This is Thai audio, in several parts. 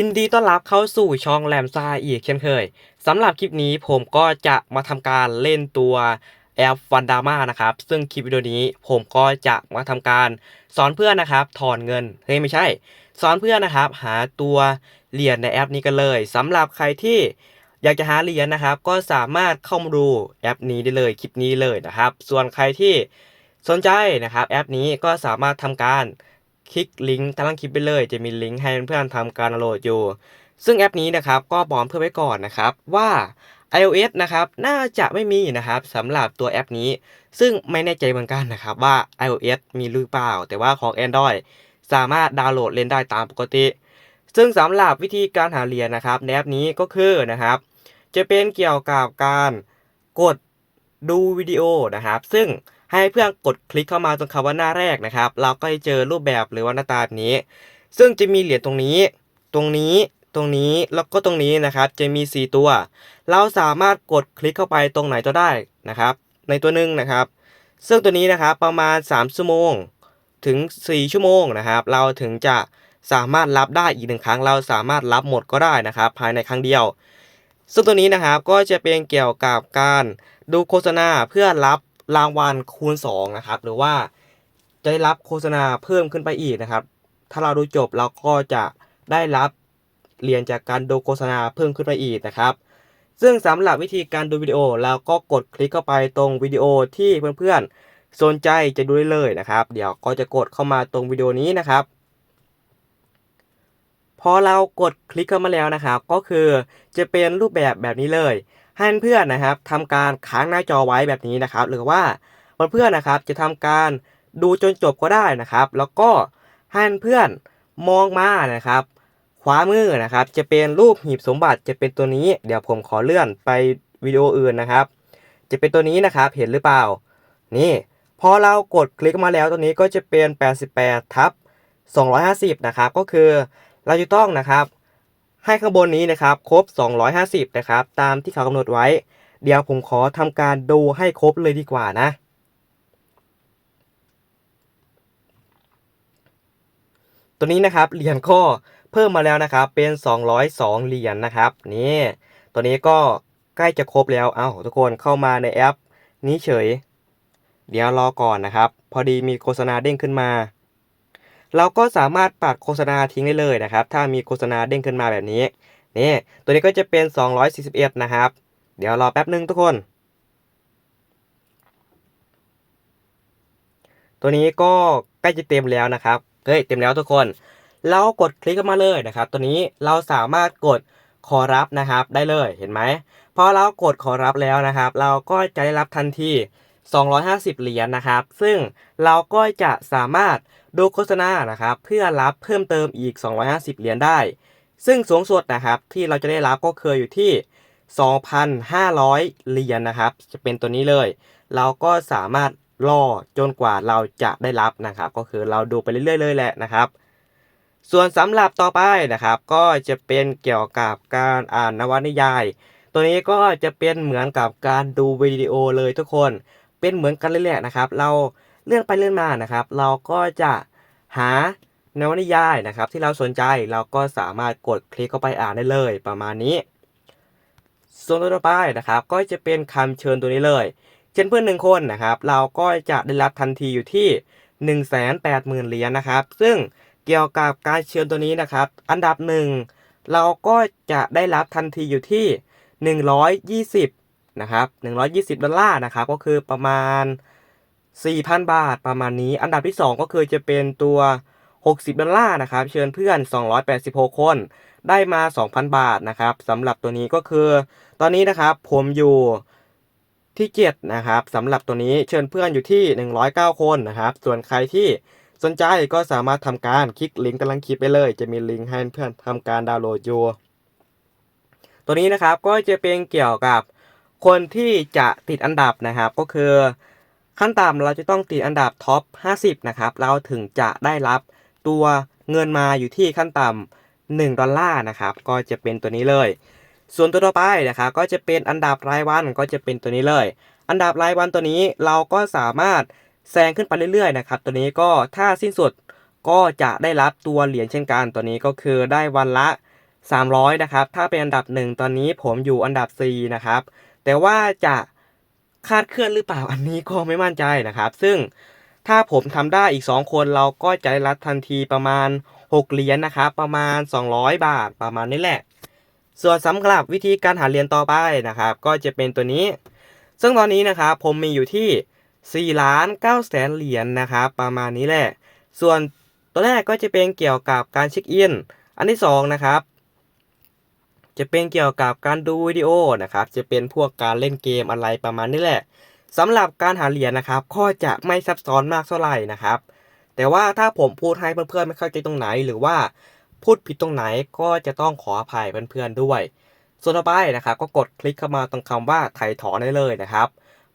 ยินดีต้อนรับเข้าสู่ช่องแรมซ่าอีกเช่นเคยสำหรับคลิปนี้ผมก็จะมาทำการเล่นตัวแอปฟันดาม่านะครับ ซึ่งคลิปวิดีโอนี้ผมก็จะมาทำการสอนเพื่อนนะครับ ถอนเงินเฮ้ยไม่ใช่ สอนเพื่อนนะครับ หาตัวเหรียญในแอปนี้กันเลยสำหรับใครที่อยากจะหาเหรียญนะครับ ก็สามารถเข้ามาดูแอปนี้ได้เลยคลิปนี้เลยนะครับ ส่วนใครที่สนใจนะครับ แอปนี้ก็สามารถทำการ คลิกลิงก์ใต้ล่างคลิปไปเลย จะมีลิงก์ให้เพื่อนๆทำการโหลดอยู่ ซึ่งแอปนี้นะครับก็บอกเพื่อไว้ก่อนนะครับว่า iOS นะครับน่าจะไม่มีนะครับสำหรับตัวแอปนี้ ซึ่งไม่แน่ใจเหมือนกันนะครับว่า iOS มีหรือเปล่า แต่ว่าของ Android สามารถดาวน์โหลดเล่นได้ตามปกติ ซึ่งสำหรับวิธีการหาเหรียญนะครับในแอปนี้ก็คือนะครับ จะเป็นเกี่ยวกับการกดดูวิดีโอนะครับ ซึ่ง ให้เพื่อนกดคลิกเข้ามาตรงคำว่าหน้าแรกนะครับ เราก็จะเจอรูปแบบหรือว่าหน้าตาแบบนี้ ซึ่งจะมีเหรียญตรงนี้ ตรงนี้ ตรงนี้ แล้วก็ตรงนี้นะครับ จะมี 4 ตัว เราสามารถกดคลิกเข้าไปตรงไหนก็ได้นะครับ ในตัวหนึ่งนะครับ ซึ่งตัวนี้นะครับประมาณ 3 ชั่วโมง ถึง 4 ชั่วโมงนะครับ เราถึงจะสามารถรับได้อีกหนึ่งครั้ง เราสามารถรับหมดก็ได้นะครับ ภายในครั้งเดียว ซึ่งตัวนี้นะครับก็จะเป็นเกี่ยวกับการดูโฆษณาเพื่อรับ รางวัลคูณ 2 นะครับ หรือว่าจะได้รับโฆษณาเพิ่มขึ้นไปอีกนะครับ ถ้าเราดูจบเราก็จะได้รับเหรียญจากการดูโฆษณาเพิ่มขึ้นไปอีกนะครับ ซึ่งสำหรับวิธีการดูวิดีโอเราก็กดคลิกเข้าไปตรงวิดีโอที่เพื่อนๆสนใจจะดูได้เลยนะครับ เดี๋ยวก็จะกดเข้ามาตรงวิดีโอนี้นะครับพอเรากดคลิกเข้ามาแล้วนะครับ ก็คือจะเป็นรูปแบบแบบนี้เลย ให้เพื่อนนะครับทำการค้างหน้าจอไว้แบบนี้นะครับ หรือว่าเพื่อนนะครับจะทำการดูจนจบก็ได้นะครับ แล้วก็ให้เพื่อนมองมานะครับ ขวามือนะครับ จะเป็นรูปหีบสมบัติจะเป็นตัวนี้ เดี๋ยวผมขอเลื่อนไปวิดีโออื่นนะครับ จะเป็นตัวนี้นะครับเห็นหรือเปล่า นี่พอเรากดคลิกมาแล้วตัวนี้ก็จะเป็น 88ทับ250 นะครับ ก็คือเราจะต้องนะครับ ให้ข้างบนนี้นะครับครบ 250 นะครับ ตามที่เขากำหนดไว้ เดี๋ยวผมขอทำการดูให้ครบเลยดีกว่านะ ตัวนี้นะครับเหรียญก็เพิ่มมาแล้วนะครับ เป็น 202 เหรียญนะครับนี่ตัวนี้ก็ใกล้จะครบแล้วเอา้าทุกคนเข้ามาในแอป นี้เฉย เดี๋ยวรอก่อนนะครับ พอดีมีโฆษณาเด้งขึ้นมา เราก็สามารถปัดโฆษณาทิ้งได้เลยนะครับ ถ้ามีโฆษณาเด้งขึ้นมาแบบนี้ นี่ ตัวนี้ก็จะเป็น 241 นะครับ เดี๋ยวรอแป๊บนึงทุกคน ตัวนี้ก็ใกล้จะเต็มแล้วนะครับ เฮ้ย เต็มแล้วทุกคน เรากดคลิกเข้ามาเลยนะครับ ตัวนี้เราสามารถกดขอรับนะครับ ได้เลย เห็นไหม พอเรากดขอรับแล้วนะครับ เราก็จะได้รับทันที 250 เหรียญนะครับ ซึ่งเราก็จะสามารถดูโฆษณานะครับ เพื่อรับเพิ่มเติมอีก 250 เหรียญได้ ซึ่งสูงสุดนะครับที่เราจะได้รับก็คืออยู่ที่ 2,500 เหรียญนะครับ จะเป็นตัวนี้เลย เราก็สามารถรอจนกว่าเราจะได้รับนะครับ ก็คือเราดูไปเรื่อยๆเลยแหละนะครับ ส่วนสำหรับต่อไปนะครับ ก็จะเป็นเกี่ยวกับการอ่านนวนิยาย ตัวนี้ก็จะเป็นเหมือนกับการดูวิดีโอเลยทุกคน เป็นเหมือนกันเลยแหละนะครับ เราเลื่อนไปเลื่อนมานะครับ เราก็จะหานวนิยายนะครับ ที่เราสนใจเราก็สามารถกดคลิกเข้าไปอ่านได้เลยประมาณนี้ ส่วนตัวต่อไปนะครับ ก็จะเป็นคำเชิญตัวนี้เลย เช่นเพื่อนหนึ่งคนนะครับ เราก็จะได้รับทันทีอยู่ที่ 1 8 0 0 0 0เหรียญนะครับ ซึ่งเกี่ยวกับการเชิญตัวนี้นะครับ อันดับหนึ่งเราก็จะได้รับทันทีอยู่ที่ 120 นะครับ120 ดอลลาร์นะครับก็คือประมาณ 4,000 บาทประมาณนี้ อันดับที่ 2 ก็คือจะเป็นตัว 60 ดอลลาร์นะครับ เชิญเพื่อน 286 คน ได้มา 2,000 บาทนะครับสำหรับตัวนี้ก็คือ ตอนนี้นะครับผมอยู่ที่7นะครับสำหรับตัวนี้เชิญเพื่อนอยู่ที่ 109 คนนะครับ ส่วนใครที่สนใจก็สามารถทำการคลิกลิงก์กำลังคลิปไปเลย จะมีลิงก์ให้เพื่อนทำการดาวน์โหลดอยู่ ตัวนี้นะครับก็จะเป็นเกี่ยวกับ คนที่จะติดอันดับนะครับก็คือ ขั้นต่ำเราจะต้องติดอันดับท็อป 50 นะครับ เราถึงจะได้รับตัวเงินมาอยู่ที่ขั้นต่ำ1ดอลลาร์นะครับ ก็จะเป็นตัวนี้เลย ส่วนตัวต่อไปนะครับก็จะเป็นอันดับรายวันก็จะเป็นตัวนี้เลย อันดับรายวันตัวนี้เราก็สามารถแซงขึ้นไปเรื่อยๆนะครับ ตัวนี้ก็ถ้าสิ้นสุดก็จะได้รับตัวเหรียญเช่นกัน ตัวนี้ก็คือได้วันละ 300 นะครับ ถ้าเป็นอันดับ 1 ตอนนี้ผมอยู่อันดับ 4 นะครับ แต่ว่าจะคาดเคลื่อนหรือเปล่าอันนี้ก็ไม่มั่นใจนะครับ ซึ่งถ้าผมทำได้อีก 2 คนเราก็จะได้รับทันทีประมาณ 6 เหรียญนะครับ ประมาณ 200 บาทประมาณนี้แหละ ส่วนสำหรับวิธีการหาเหรียญต่อไปนะครับ ก็จะเป็นตัวนี้ ซึ่งตอนนี้นะครับผมมีอยู่ที่4ล้าน9แสนเหรียญนะครับ ประมาณนี้แหละ ส่วนตัวแรกก็จะเป็นเกี่ยวกับการเช็คอิน อันที่2นะครับ จะเป็นเกี่ยวกับการดูวิดีโอนะครับ จะเป็นพวกการเล่นเกมอะไรประมาณนี้แหละสำหรับการหาเหรียญนะครับ ก็จะไม่ซับซ้อนมากเท่าไหร่นะครับ แต่ว่าถ้าผมพูดให้เพื่อนๆไม่เข้าใจตรงไหน หรือว่าพูดผิดตรงไหนก็จะต้องขออภัยเพื่อนๆด้วย ส่วนต่อไปนะครับ ก็กดคลิกเข้ามาตรงคำว่าถ่ายถอนได้เลยนะครับ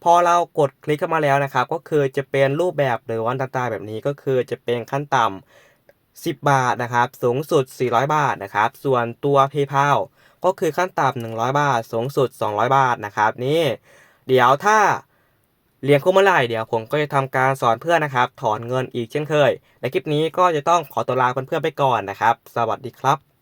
พอเรากดคลิกเข้ามาแล้วนะครับ ก็คือจะเป็นรูปแบบหรือวันต่างๆแบบนี้ก็คือจะเป็นขั้นต่ำ10 บาทนะครับ สูงสุด 400 บาทนะครับ ส่วนตัว PayPal ก็คือขั้นต่ำ100 บาท สูงสุด 200 บาทนะครับ นี่ เดี๋ยวถ้าเรียนครบเมื่อไหร่เดี๋ยวผมก็จะทำการสอนเพื่อนนะครับ ถอนเงินอีกเช่นเคยในคลิปนี้ก็จะต้องขอตัวลาเพื่อนๆไปก่อนนะครับ สวัสดีครับ